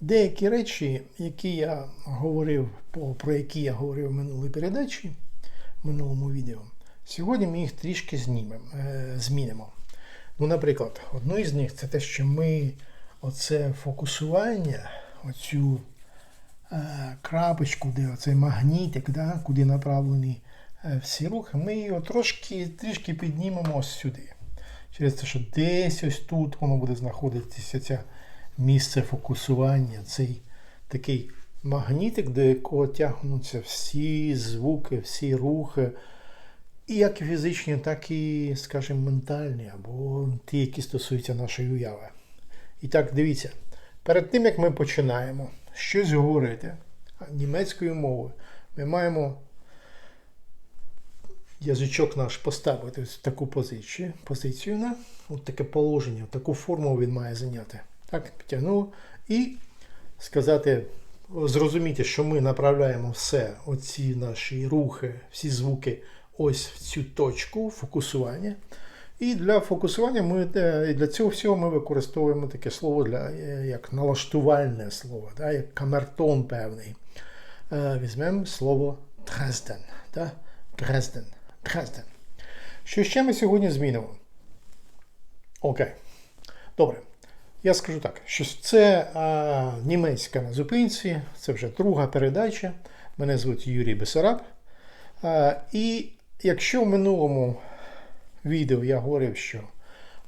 деякі речі, які я говорив, про які я говорив в минулій передачі, в минулому відео, сьогодні ми їх трішки знімемо, е, змінимо. Ну, наприклад, одну із них це те, що ми оце фокусування, оцю е, крапочку, де оцей магнітик, да, куди направлені е, всі рухи, ми його трошки трішки піднімемо ось сюди. Через те, що десь ось тут воно буде знаходитися це місце фокусування, цей такий магнітик, до якого тягнуться всі звуки, всі рухи, і як фізичні, так і, скажімо, ментальні, або ті, які стосуються нашої уяви. І так, дивіться, перед тим як ми починаємо щось говорити німецькою мовою, ми маємо язичок наш поставити в таку позицію, позицію на от таке положення, таку форму він має зайняти. Так, підтягнуло. І сказати, зрозуміти, що ми направляємо все, оці наші рухи, всі звуки, ось в цю точку фокусування. І для фокусування ми е, для цього всього ми використовуємо таке слово для е, як налаштувальне слово, да, як камертон певний. Е, Візьмемо слово Дрезден. Да? Дрезден. Дрезден. Що ще ми сьогодні змінимо? Окей. Добре. Я скажу так, що це а, німецька на зупинці, це вже друга передача. Мене звуть Юрій Бесараб. А, і якщо в минулому відео я говорив, що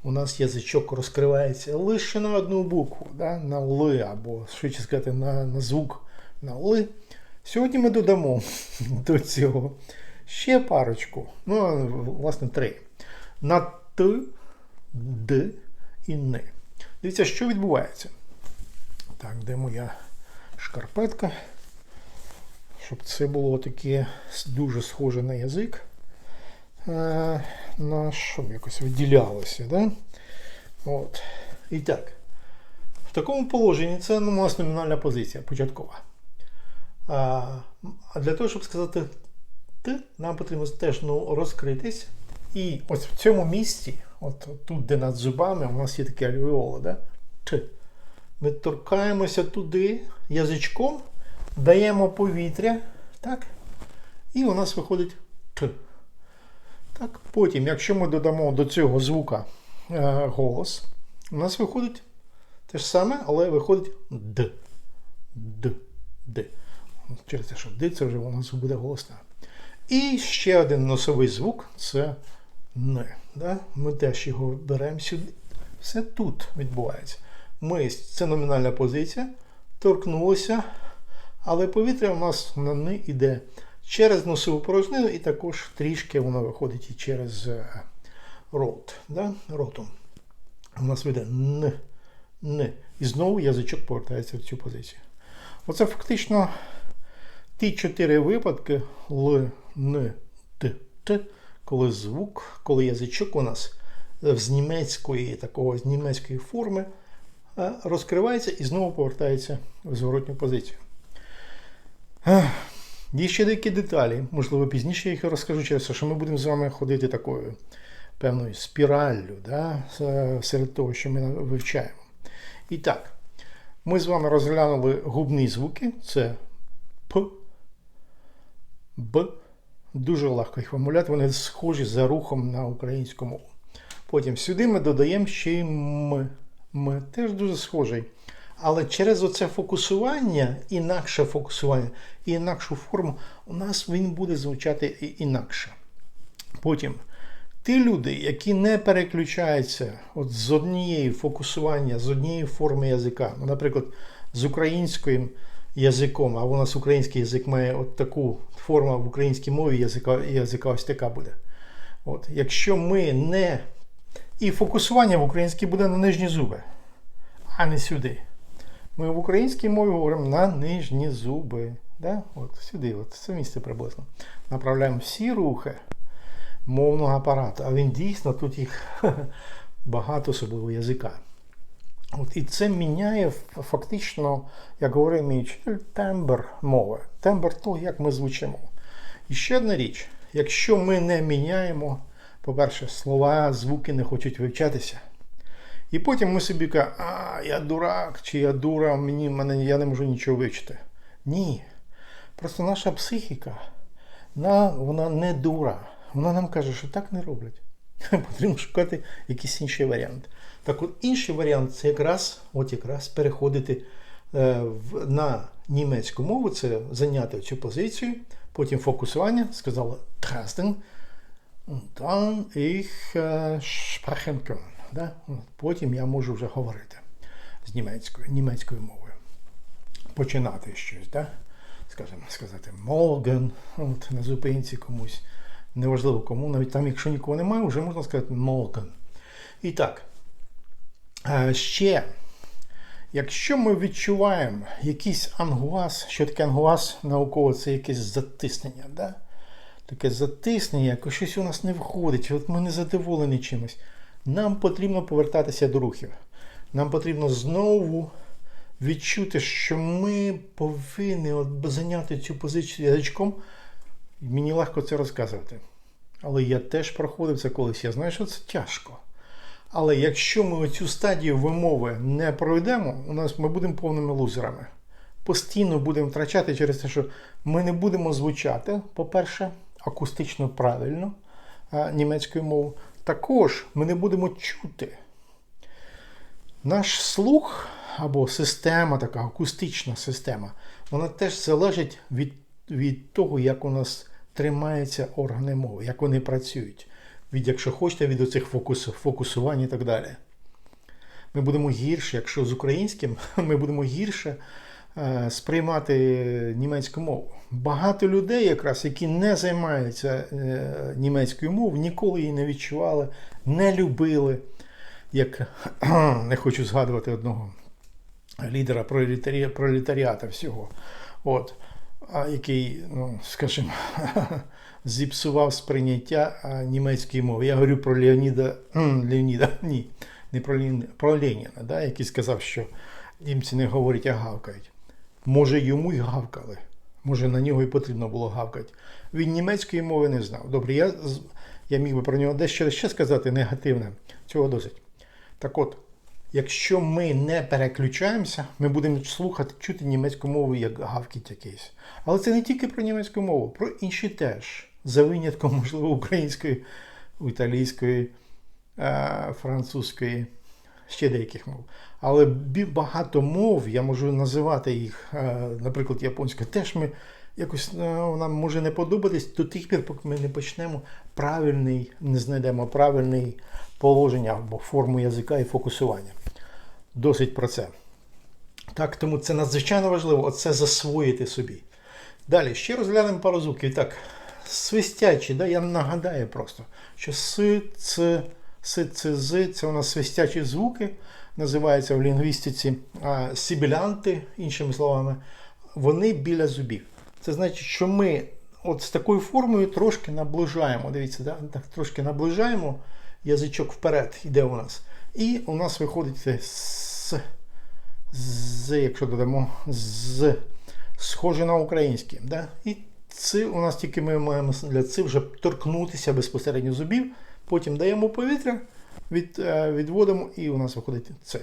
у нас язичок розкривається лише на одну букву, да, на Л, або швидше сказати, на, на звук на Л, сьогодні ми додамо до цього ще парочку, ну, власне, три. На Т, Д і Н. Дивіться, що відбувається. Так, де моя шкарпетка? Щоб це було таке дуже схоже на язик. Е, на щоб якось виділялося. Да? От. І так. В такому положенні це ну, у нас номінальна позиція початкова. А для того, щоб сказати Т, нам потрібно теж ну, розкритись. І ось в цьому місці, от тут, де над зубами, у нас є таке альвеоло, да? Ми торкаємося туди язичком, даємо повітря, так? І у нас виходить Т. Так, Потім, якщо ми додамо до цього звука е, голос, у нас виходить те ж саме, але виходить Д. Д. Д. Через те, що Д це вже у нас буде голосна. І ще один носовий звук це Н. Да? Ми теж його беремо сюди. Все тут відбувається. Ми, це номінальна позиція, торкнулося, але повітря у нас на Н іде через носову порожнину і також трішки воно виходить і через е, рот. Да? Ротом. У нас вийде Н. Н. І знову язичок повертається в цю позицію. Оце фактично ті чотири випадки Л, Н, Т, Т, коли звук, коли язичок у нас з німецької такого з німецької форми е, розкривається і знову повертається в зворотню позицію. Є ще деякі деталі, можливо, пізніше я їх розкажу через те, що ми будемо з вами ходити такою певною спіраллю да, серед того, що ми вивчаємо. І так, ми з вами розглянули губні звуки: це П, Б. Дуже легко їх вимовляти, вони схожі за рухом на українську мову. Потім сюди ми додаємо ще й М. М теж дуже схожий. Але через оце фокусування, інакше фокусування і інакшу форму, у нас він буде звучати інакше. Потім ті люди, які не переключаються от з однієї фокусування, з однієї форми язика, ну, наприклад, з українським язиком, а у нас український язик має от таку форму в українській мові язика, язика ось така буде. От, якщо ми не. І фокусування в українській буде на нижні зуби, а не сюди. Ми в українській мові говоримо на нижні зуби. Да? От сюди, от це місце приблизно. Направляємо всі рухи мовного апарату. А він дійсно тут їх багато особливо язика. От, і це міняє фактично, як говорив мій вчитель, тембр мови, тембр того, як ми звучимо. І ще одна річ: якщо ми не міняємо, по-перше, слова, звуки не хочуть вивчатися. І потім ми собі кажемо, а, я дурак, чи я дура, мені, мене, я не можу нічого вивчити. Ні. Просто наша психіка, вона, вона не дура. Вона нам каже, що так не роблять. Потрібно шукати якийсь інший варіант. Так от інший варіант це якраз, от якраз переходити е, на німецьку мову, це зайняти цю позицію, потім фокусування, сказала Трастен, dann ich äh, sprechen. Да? Потім я можу вже говорити з німецькою, німецькою мовою. Починати щось, да? скажімо, сказати morgen, от, на зупинці комусь. Неважливо кому, навіть там, якщо нікого немає, вже можна сказати morgen. І так. Е, Ще, якщо ми відчуваємо якийсь ангуаз, що таке ангуаз науково, це якесь затиснення. Да? Таке затиснення, якось щось у нас не виходить, от ми не задоволені чимось. Нам потрібно повертатися до рухів. Нам потрібно знову відчути, що ми повинні от зайняти цю позицію язичком. Мені легко це розказувати. Але я теж проходив це колись. Я знаю, що це тяжко. Але якщо ми оцю стадію вимови не пройдемо, у нас ми будемо повними лузерами. Постійно будемо втрачати через те, що ми не будемо звучати, по-перше, акустично правильно німецькою мовою. Також ми не будемо чути. Наш слух або система, така акустична система, вона теж залежить від, від того, як у нас тримаються органи мови, як вони працюють. Від, якщо хочете, від оцих фокус, фокусувань і так далі. Ми будемо гірше, якщо з українським, ми будемо гірше е, сприймати німецьку мову. Багато людей, якраз, які не займаються е, німецькою мовою, ніколи її не відчували, не любили. Як не хочу згадувати одного лідера пролетарі, пролетаріата всього, от, який, ну, скажімо, зіпсував сприйняття німецької мови. Я говорю про Леоніда, Леоніда ні, не про Леніна, про Леніна, да, який сказав, що німці не говорять, а гавкають. Може, йому й гавкали. Може, на нього і потрібно було гавкати. Він німецької мови не знав. Добре, я, я міг би про нього дещо ще сказати негативне. Цього досить. Так от, якщо ми не переключаємося, ми будемо слухати, чути німецьку мову як гавкіт якийсь. Але це не тільки про німецьку мову, про інші теж. За винятком, можливо, української, італійської, е, французької, ще деяких мов. Але багато мов, я можу називати їх, е, наприклад, японська, теж ми якось е, нам може не подобатись до тих пір, поки ми не почнемо правильний, не знайдемо правильний положення або форму язика і фокусування. Досить про це. Так, тому це надзвичайно важливо оце засвоїти собі. Далі, ще розглянемо пару звуків. Так, свистячі, да, я нагадаю просто, що с, ц, с, ц, з це у нас свистячі звуки, називаються в лінгвістиці а, сибілянти, іншими словами, вони біля зубів. Це значить, що ми от з такою формою трошки наближаємо. Дивіться, да? так, трошки наближаємо язичок вперед, іде у нас. І у нас виходить це с, з, якщо додамо з, схоже на українське. Да? І це у нас тільки ми маємо для ци вже торкнутися безпосередньо зубів, потім даємо повітря, від, е, відводимо, і у нас виходить це.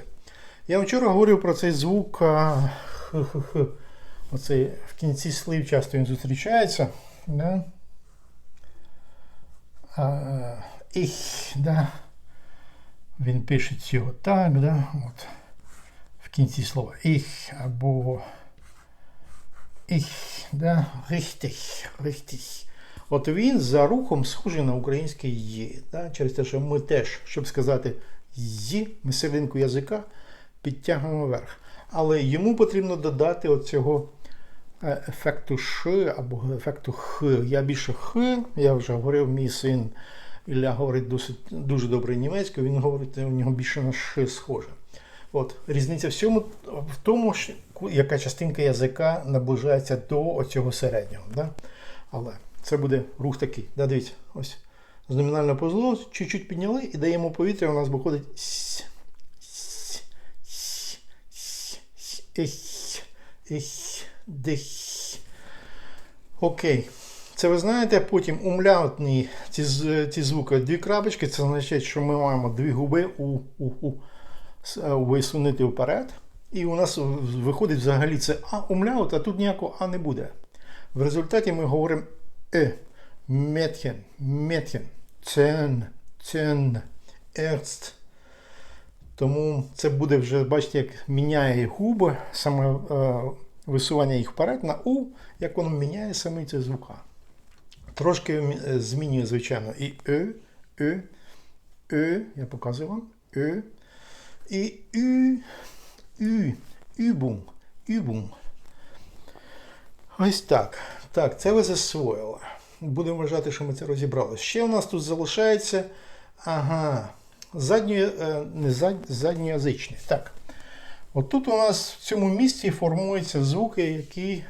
Я вчора говорив про цей звук. а. Оцей в кінці слів часто він зустрічається. Да? А, їх, да. Він пише його так, да? От. в кінці слова. Їх або їх, да? richtig, richtig. От він за рухом схожий на українське «ї». Да? Через те, що ми теж, щоб сказати «ї», ми серединку язика підтягуємо вверх. Але йому потрібно додати оцього е, ефекту Ш або ефекту Х. Я більше Х, я вже говорив, мій син Ілля говорить досить дуже добре німецькою, він говорить, у нього більше на Ш схоже. От, різниця в цьому в тому, яка частинка язика наближається до цього середнього. Да? Але це буде рух такий. Да, дивіться, ось з номінального позло чуть-чуть підняли і даємо повітря, у нас виходить с. Окей. Це ви знаєте, потім умлятні ці, ці звуки, дві крапочки, це означає, що ми маємо дві губи у, у, у. е, висунути вперед. І у нас виходить взагалі це А умляут, а тут ніякого А не буде. В результаті ми говоримо Е. Метхен, метхен, цен, цен, ерст. Тому це буде вже, бачите, як міняє губи, саме е, висування їх вперед на У, як воно міняє саме ці звука. Трошки е, змінює, звичайно, і Е, Е, Е, я показую вам, Е, і Ü, Ü, Übung, Übung. Ось так. Так, це ви засвоїли. Будемо вважати, що ми це розібрали. Ще у нас тут залишається. Ага. Задньо, е, не зад, задньоязичний. Так. От тут у нас в цьому місці формуються звуки, які.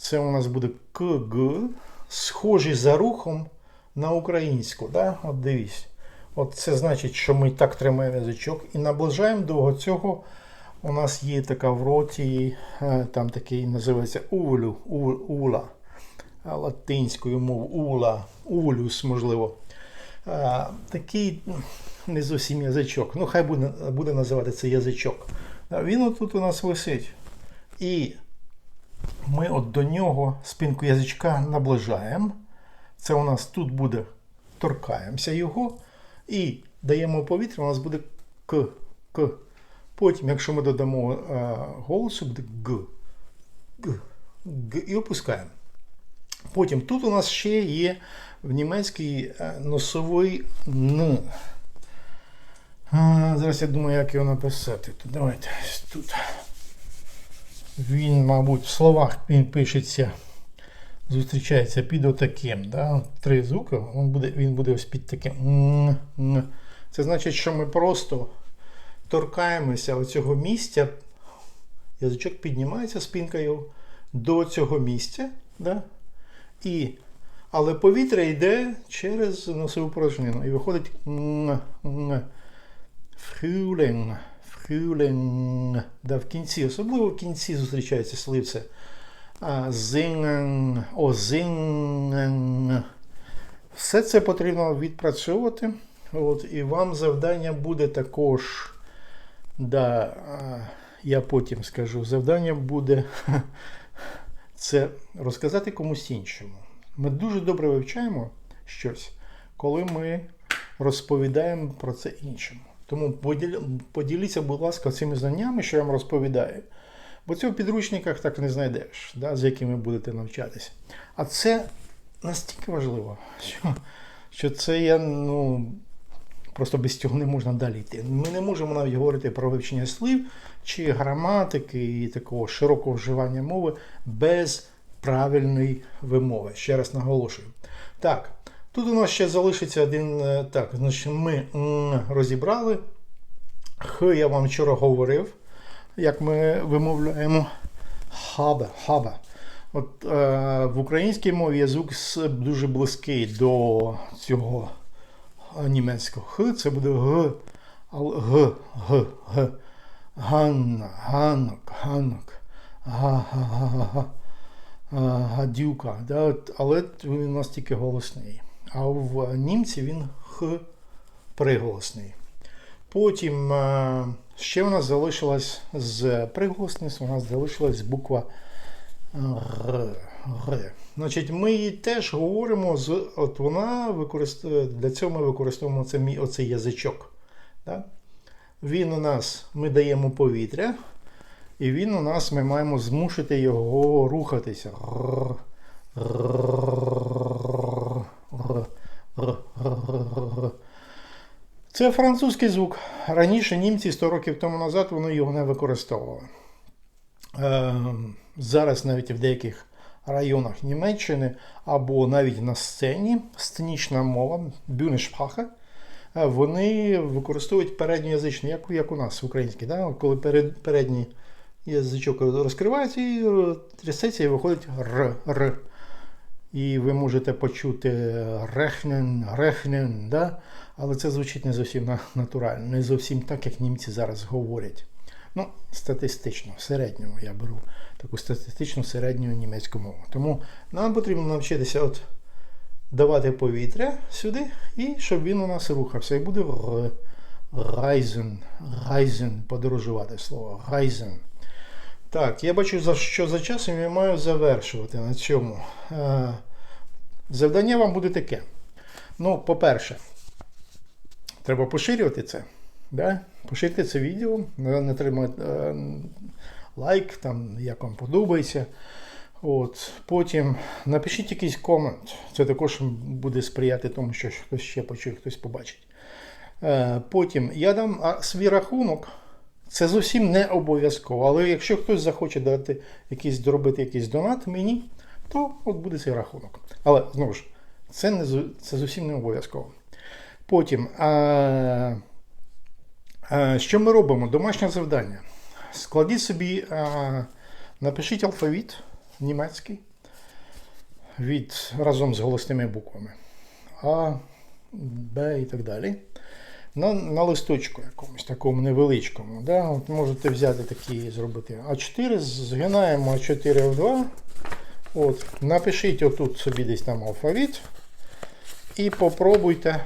Це у нас буде КГ, схожі за рухом на українську. Да? От дивись. От це значить, що ми так тримаємо язичок і наближаємо до цього. У нас є така в роті, е, там такий називається улю, ула, латинською мовою ула, улюс, можливо. Такий не зовсім язичок. Ну, хай буде, буде називати це язичок. Він отут у нас висить. І ми от до нього спинку язичка наближаємо. Це у нас тут буде, торкаємося його і даємо повітря, у нас буде К. К. Потім, якщо ми додамо е, голосу, буде Г. Г. Г. І опускаємо. Потім тут у нас ще є в німецький е, носовий Н. Зараз я думаю, як його написати. Давайте тут. Він, мабуть, в словах він пишеться, зустрічається під отаким. Да? Три звуки, він буде, він буде ось під таким. Це значить, що ми просто торкаємося оцього місця. Язичок піднімається спинка його до цього місця. Да? І, але повітря йде через носову порожнину. І виходить н, Frühling. Да, в кінці, особливо в кінці зустрічається сливце. Singen. Все це потрібно відпрацьовувати. От, і вам завдання буде також. Да, я потім скажу. Завдання буде це розказати комусь іншому. Ми дуже добре вивчаємо щось, коли ми розповідаємо про це іншому. Тому поділіться, будь ласка, цими знаннями, що я вам розповідаю. Бо це в підручниках так не знайдеш, да, з якими будете навчатися. А це настільки важливо, що, що це я ну, просто без цього не можна далі йти. Ми не можемо навіть говорити про вивчення слів чи граматики і такого широкого вживання мови без правильної вимови. Ще раз наголошую. Так, тут у нас ще залишиться один. е, Так, значить, ми розібрали. Х я вам вчора говорив, як ми вимовляємо хабе, хабе. От е, в українській мові звук дуже близький до цього е, німецького х, це буде г, г, г, г. Ганна, ганок, ганок, га, га, га, га, га. Гадюка. Да? Але він у нас тільки голосний. А в німці він х приголосний. Потім е, ще у нас залишилась з приголосниць, у нас залишилась буква Р. Р. Значить, ми її теж говоримо з. От вона використовує, для цього ми використовуємо це, мій- оцей язичок. Да? Він у нас, ми даємо повітря, і він у нас, ми маємо змусити його рухатися. Р, р, р, р, р. Це французький звук. Раніше німці 100 років тому назад вони його не використовували. Е, зараз навіть в деяких районах Німеччини або навіть на сцені сценічна мова, бюнешпахе, е, вони використовують передньоязичний, як, як у нас український. Да? Коли перед, передній язичок розкривається і е, трясеться і виходить р, р. І ви можете почути рехнен, рехнен, да? але це звучить не зовсім натурально, не зовсім так, як німці зараз говорять. Ну, статистично, середньому я беру таку статистичну середню німецьку мову. Тому нам потрібно навчитися от давати повітря сюди, і щоб він у нас рухався. І буде р, Reisen. Reisen, подорожувати слово. Reisen. Так, я бачу, що за часом я маю завершувати на цьому. Е, завдання вам буде таке. Ну, по-перше, треба поширювати це. Да? Поширюйте це відео, натримайте е, лайк, там, як вам подобається. От. Потім напишіть якийсь комент. Це також буде сприяти тому, що хтось ще почує, хтось побачить. Е, Потім я дам свій рахунок. Це зовсім не обов'язково. Але якщо хтось захоче дати якийсь, доробити якийсь донат мені, то от буде цей рахунок. Але знову ж, це, не, це зовсім не обов'язково. Потім, а, а, що ми робимо? Домашнє завдання. Складіть собі, а, напишіть алфавіт німецький від, разом з голосними буквами. А, Б і так далі. На, на листочку якомусь такому невеличкому. Да? От можете взяти такі і зробити А4, згинаємо А4 в 2. От, напишіть отут собі десь там алфавіт. І попробуйте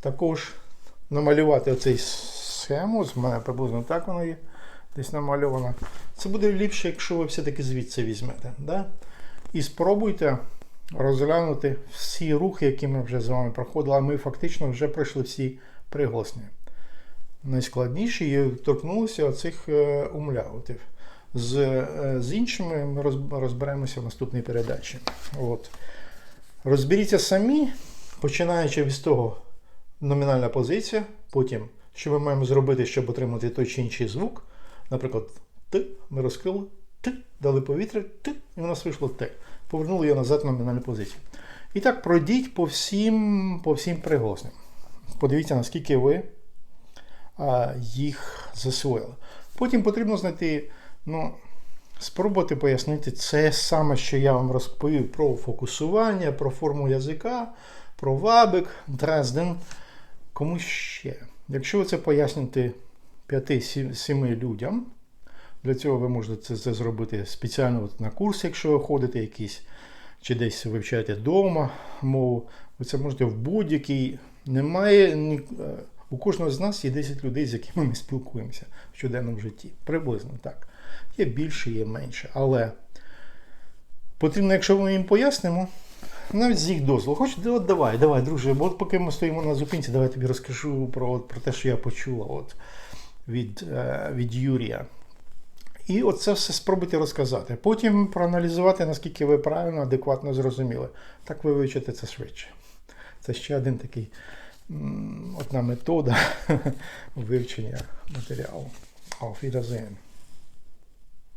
також намалювати оцей схему. З мене приблизно так воно є. Десь намальовано. Це буде ліпше, якщо ви все-таки звідси візьмете. Да? І спробуйте розглянути всі рухи, які ми вже з вами проходили. А ми фактично вже пройшли всі приголосні. Найскладніші і торкнулися оцих е, умляутів. З, е, з іншими ми розберемося в наступній передачі. От. Розберіться самі, починаючи з того номінальна позиція, потім, що ми маємо зробити, щоб отримати той чи інший звук. Наприклад, Т, ми розкрили Т, дали повітря, Т, і у нас вийшло Т. Повернули його назад в номінальну позицію. І так пройдіть по всім, по всім приголосним. Подивіться, наскільки ви їх засвоїли. Потім потрібно знайти, ну, спробувати пояснити це саме, що я вам розповів про фокусування, про форму язика, про вабик, дрезден. Кому ще? Якщо ви це поясните 5-7 людям, для цього ви можете це, зробити спеціально на курс, якщо ви ходите якийсь, чи десь вивчаєте вдома мову. Ви це можете в будь-який. Немає ні, е, у кожного з нас є 10 людей, з якими ми спілкуємося в щоденному житті. Приблизно так. Є більше, є менше. Але потрібно, якщо ми їм пояснимо, навіть з їх дозволу. Хочете, от давай, давай, друже, бо от поки ми стоїмо на зупинці, давай тобі розкажу про, от, про те, що я почула от, від, е, від Юрія. І оце все спробуйте розказати. Потім проаналізувати, наскільки ви правильно, адекватно зрозуміли. Так ви вивчите це швидше. Це ще один такий одна метода вивчення матеріалу. Auf Wiedersehen.